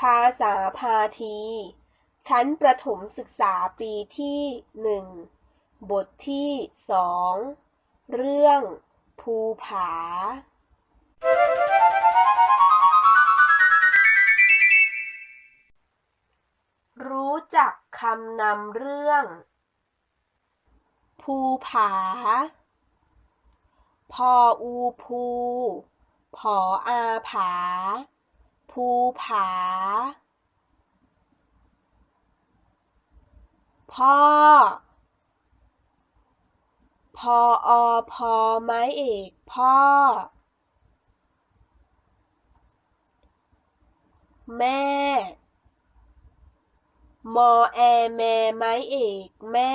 ภาษาพาที ชั้นประถมศึกษาปีที่หนึ่ง บทที่สอง เรื่อง ภูผา รู้จักคำนำเรื่อง ภูผา พออูภู ผออาผา ภูผา พ่อ พออพอไม้เอกพ่อ แม่ มอแอแมไม้เอกแม่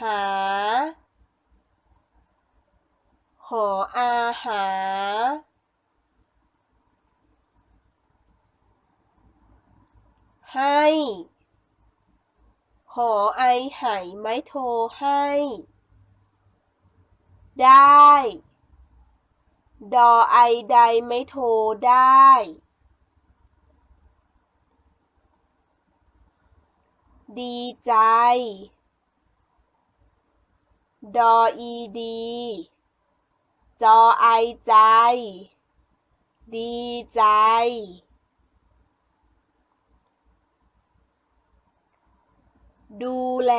หา หออาหา ให้ หอไอไหไม้โทให้ ได้ ดอไอใดไม่โทได้ ดีใจ ดออีดี จอไอใจ ดีใจ ดูแล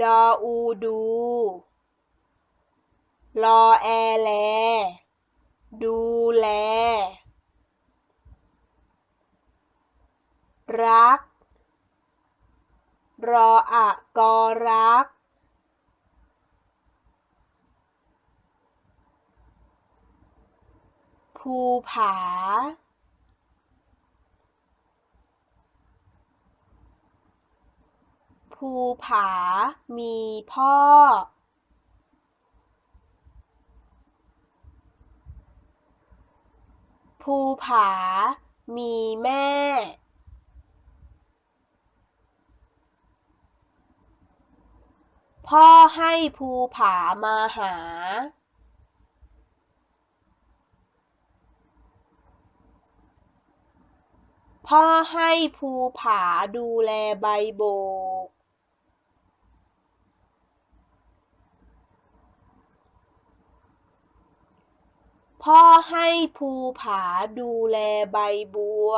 ดออูดู รอแอแล ดูแล รัก รออะกอรัก ภูผา ภูผามีพ่อ ภูผามีแม่ พ่อให้ภูผามาหา พ่อให้ภูผาดูแลใบโบก พ่อให้ภูผาดูแลใบบัว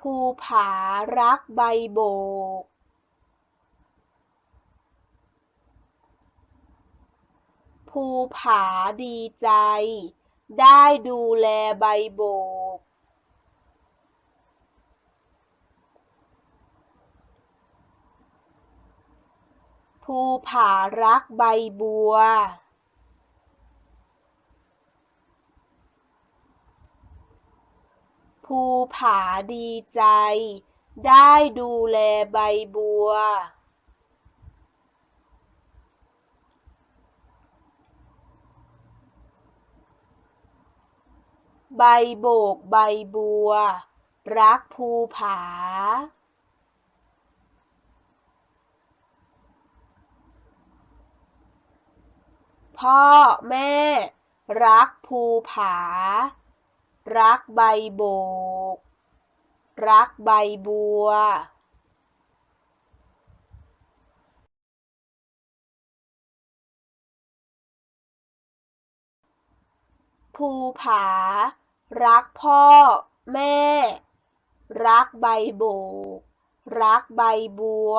ภูผารักใบโบก ภูผาดีใจ ได้ดูแลใบโบก ภูผารักใบบัว ภูผาดีใจ ได้ดูแลใบบัว ใบโบกใบบัว รักภูผา พ่อแม่ รักภูผา รักใบโบก รักใบบัวภูผา รักพ่อ แม่ รักใบโบก รักใบบัว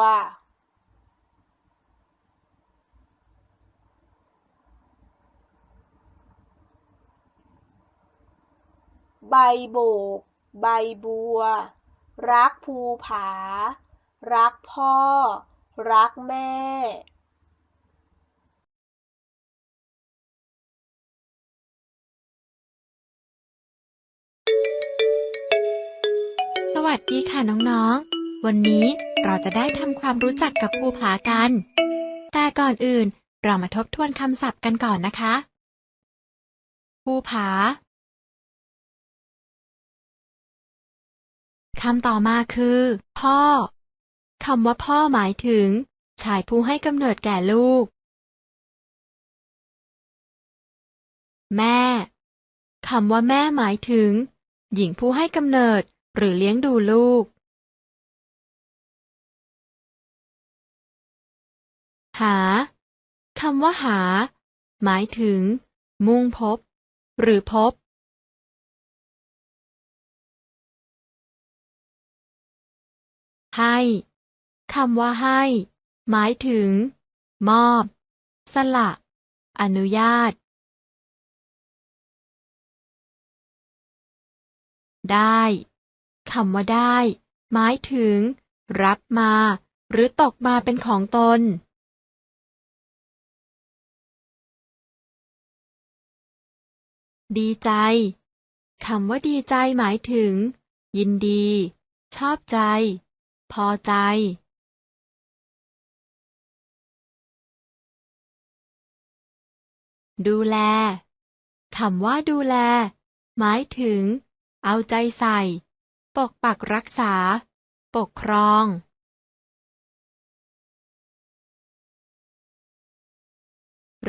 ใบโบก ใบบัว รักภูผา รักพ่อ รักแม่ สวัสดีค่ะน้องๆ วันนี้เราจะได้ทำความรู้จักกับภูผากัน แต่ก่อนอื่นเรามาทบทวนคำศัพท์กันก่อนนะคะ ภูผาคำต่อมาคือ พ่อคำว่าพ่อหมายถึง ชายผู้ให้กำเนิดแก่ลูก แม่คำว่าแม่หมายถึง หญิงผู้ให้กำเนิดหรือเลี้ยงดูลูก หาคำว่าหา หมายถึง มุ่งพบ หรือพบ ให้คำว่าให้ หมายถึง มอบ สละ อนุญาต ได้คำว่าได้ หมายถึง รับมา หรือตกมาเป็นของตน ดีใจคำว่าดีใจหมายถึง ยินดี ชอบใจ พอใจ ดูแลคำว่าดูแล หมายถึง เอาใจใส่ ปกปักรักษา ปกครอง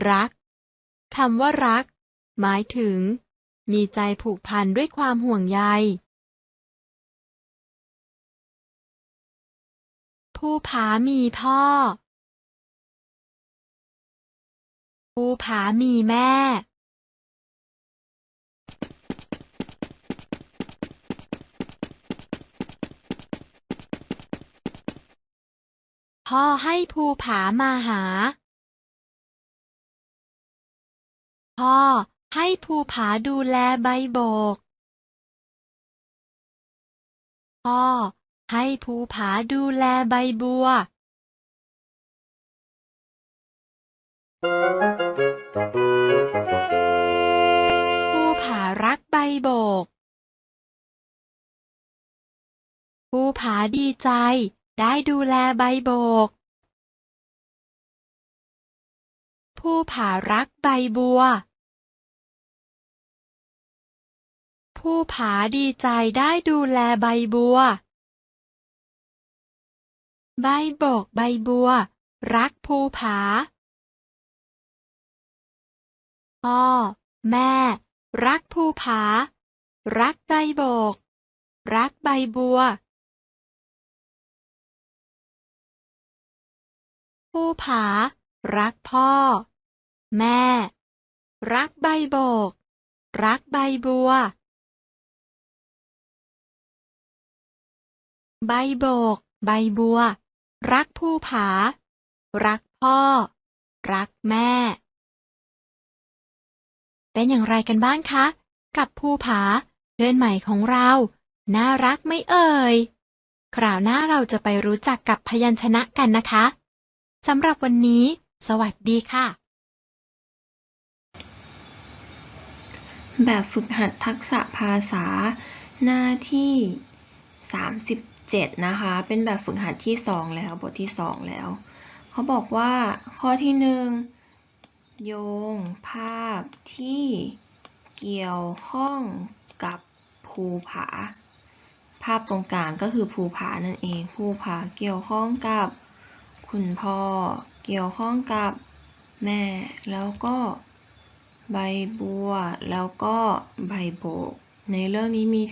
รักคำว่ารัก หมายถึง มีใจผูกพันด้วยความห่วงใย ผู้ผามีพ่อ ผู้ผามีแม่ พ่อให้ภูผามาหา พ่อให้ภูผาดูแลใบโบก พ่อให้ภูผาดูแลใบบัว ภูผารักใบโบก ภูผาดีใจ ได้ดูแลใบโบกภูผารักใบบัวภูผาดีใจได้ดูแลใบบัว ใบโบกใบบัว รักภูผาพ่อแม่ รักภูผา รักใบโบก รักใบบัว ภูผา รักพ่อ แม่ รักใบโบก รักใบบัว ใบโบก ใบบัว รักภูผา รักพ่อ รักแม่ เป็นอย่างไรกันบ้างคะ กับภูผาเพื่อนใหม่ของเรา น่ารักไม่เอ่ย คราวหน้าเราจะไปรู้จักกับพยัญชนะกันนะคะ สำหรับวันนี้ สวัสดีค่ะ แบบฝึกหัดทักษะภาษาหน้าที่ 37 นะคะ เป็นแบบฝึกหัดที่ 2 แล้ว บทที่ 2 แล้ว เขาบอกว่าข้อที่ 1 โยงภาพที่เกี่ยวข้องกับภูผา ภาพตรงกลางก็คือภูผานั่นเอง ภูผาเกี่ยวข้องกับ คุณพ่อ เกี่ยวข้องกับแม่ แล้วก็ ใบบัว แล้วก็ใบโบก ในเรื่องนี้มี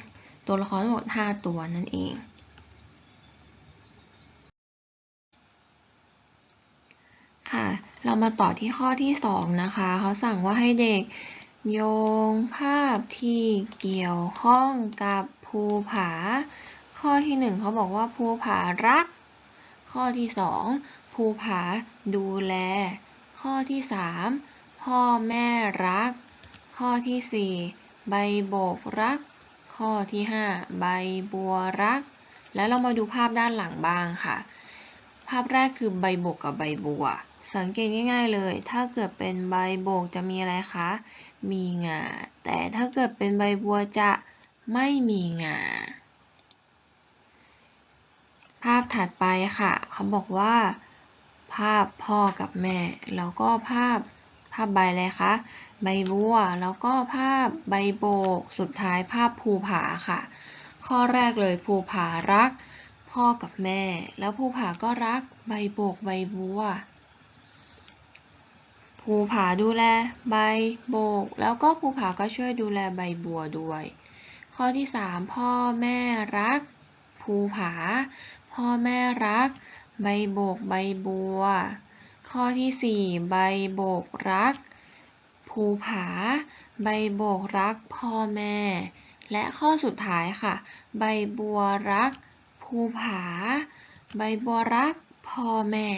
ตัวละครทั้งหมด 5 ตัวนั่นเอง ค่ะ เรามาต่อที่ข้อที่ 2 นะคะ เขาสั่งว่าให้เด็กโยงภาพที่เกี่ยวข้องกับภูผา ข้อที่ 1เขาบอกว่าภูผารัก ข้อที่2ภูผาดูแล ข้อที่3พ่อแม่รัก ข้อที่4ใบโบกรัก ข้อที่5ใบบัวรัก แล้วเรามาดูภาพด้านหลังบ้างค่ะ ภาพแรกคือใบโบกกับใบบัว สังเกตง่าย ๆเลย ถ้าเกิดเป็นใบโบกจะมีอะไรคะ มีงา แต่ถ้าเกิดเป็นใบบัวจะไม่มีงา ภาพถัดไปค่ะ เขาบอกว่า ภาพพ่อกับแม่ แล้วก็ภาพภาพใบอะไรคะ ใบบัว แล้วก็ภาพใบโบก สุดท้ายภาพภูผาค่ะ ข้อแรกเลยภูผารัก พ่อกับแม่ แล้วภูผาก็รักใบโบกใบบัว ภูผาดูแลใบโบก แล้วก็ภูผาก็ช่วยดูแลใบบัวด้วย ข้อที่สามพ่อแม่รักภูผา พ่อแม่รัก ใบโบกใบบัว ข้อที่สี่ใบโบกรัก ภูผา ใบโบกรักพ่อแม่ และข้อสุดท้ายค่ะ ใบบัวรัก ภูผา ใบบัวรักพ่อแม่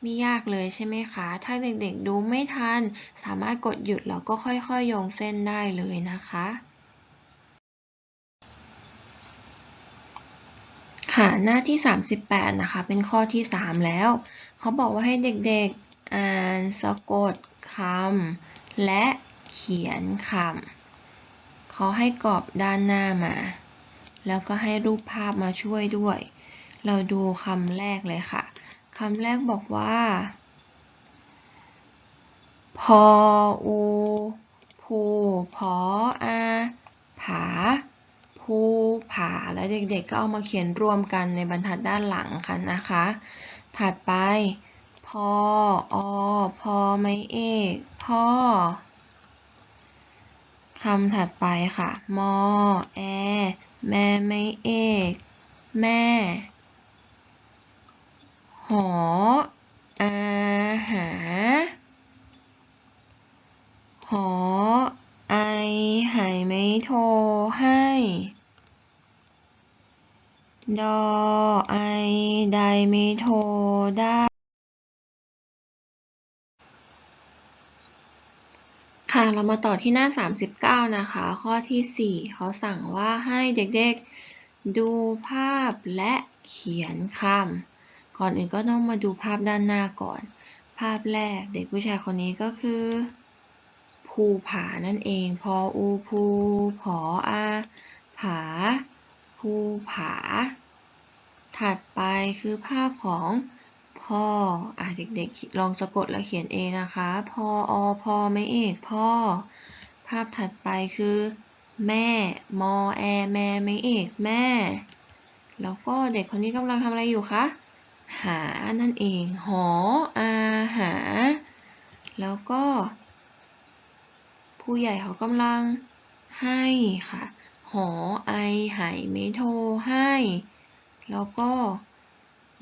ไม่ยากเลยใช่ไหมคะ ถ้าเด็กๆดูไม่ทัน สามารถกดหยุดแล้วก็ค่อยๆโยงเส้นได้เลยนะคะ ค่ะหน้าที่ 38 นะคะ เป็นข้อที่ 3 แล้ว เขาบอกว่าให้เด็กๆอ่านสะกดคำและเขียนคำเขาให้กรอบด้านหน้ามา แล้วก็ให้รูปภาพมาช่วยด้วย เราดูคำแรกเลยค่ะคำแรกบอกว่า พออูภูพออา ผา แล้วเด็กๆก็เอามาเขียนรวมกันในบรรทัดด้านหลังค่ะนะคะ ถัดไปพออพอไม่เอกพ่อคำถัดไปค่ะ มอ แอ แม่ไม่เอก แม่ หอ อาหา หอ ไอหายไม่โทรให้ ดอไอใดไม่โทรได้ค่ะ เรามาต่อที่หน้า 39 นะคะ ข้อที่ 4 เขาสั่งว่าให้เด็กๆดูภาพและเขียนคำ ก่อนอื่นก็ต้องมาดูภาพด้านหน้าก่อน ภาพแรกเด็กผู้ชายคนนี้ก็คือ ภูผานั่นเอง พออูภูผออาผา ภูผา ถัดไปคือภาพของพ่ออะเด็กๆ ลองสะกดแล้วเขียนเองนะคะพออพอไม่เอกพ่อ ภาพถัดไปคือ แม่มอแอแม่ไม่เอกแม่ แล้วก็เด็กคนนี้กำลังทำอะไรอยู่คะ หา นั่นเอง หออาหา แล้วก็ ผู้ใหญ่เขากำลังให้ค่ะ หอไอไหไม่โทรให้ แล้วก็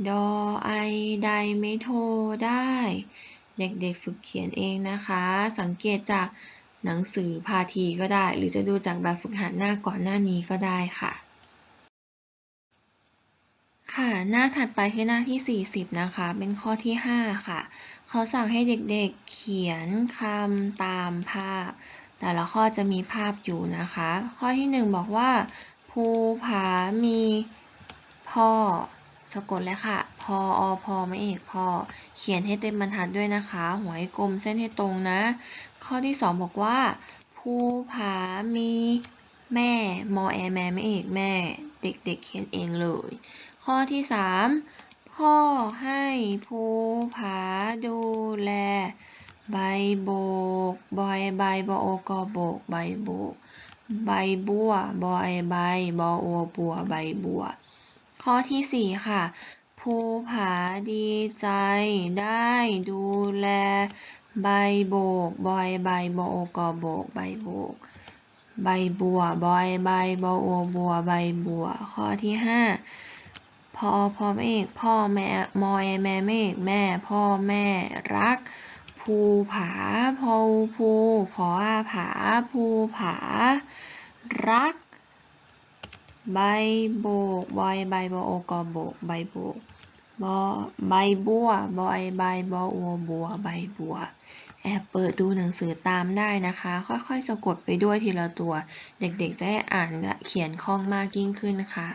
ดอไอใดไม่โทรได้ เด็กๆฝึกเขียนเองนะคะ สังเกตจากหนังสือพาทีก็ได้ หรือจะดูจากแบบฝึกหัดหน้าก่อนหน้านี้ก็ได้ค่ะ ค่ะ หน้าถัดไปคือหน้าที่ 40 นะคะ เป็นข้อที่ 5 ค่ะ เขาสั่งให้เด็กๆเขียนคำตามภาพ แต่ละข้อจะมีภาพอยู่นะคะ ข้อที่ 1 บอกว่า ภูผามีพ่อสะกดเลยค่ะ พออพอไม่เอกพ่อเขียนให้เต็มบรรทัดด้วยนะคะ หัวให้กลมเส้นให้ตรงนะ ข้อที่ 2 บอกว่า ภูผามีแม่ มอแอแม่ไม่เอกแม่ เด็กๆเเขียนเองเลย ข้อที่ 3 พ่อให้ภูผาดูแล ใบโบกบอยใบบโอกอโบกใบโบกใบบัวบอยใบบอโอบัวใบบัว ข้อที่4ค่ะภูผาดีใจได้ดูแล ใบโบกบอยใบบโอกอโบกใบโบกใบบัวบอยใบบอโอบัวใบบัว ข้อที่5พอพอไม่เอกพ่อแม่มอยแม่ไม่เอกแม่พ่อแม่รัก ภูผาพอภูพออาผาภูผา รัก ใบโบกบอยใบบโอกอโบกใบโบกบอใบบัวบอยใบบอโอบัวใบบัวแอบเปิดดูหนังสือตามได้นะคะ ค่อยๆ สะกดไปด้วยทีละตัว เด็กๆ จะได้อ่านและเขียนคล่องมากยิ่งขึ้นนะคะ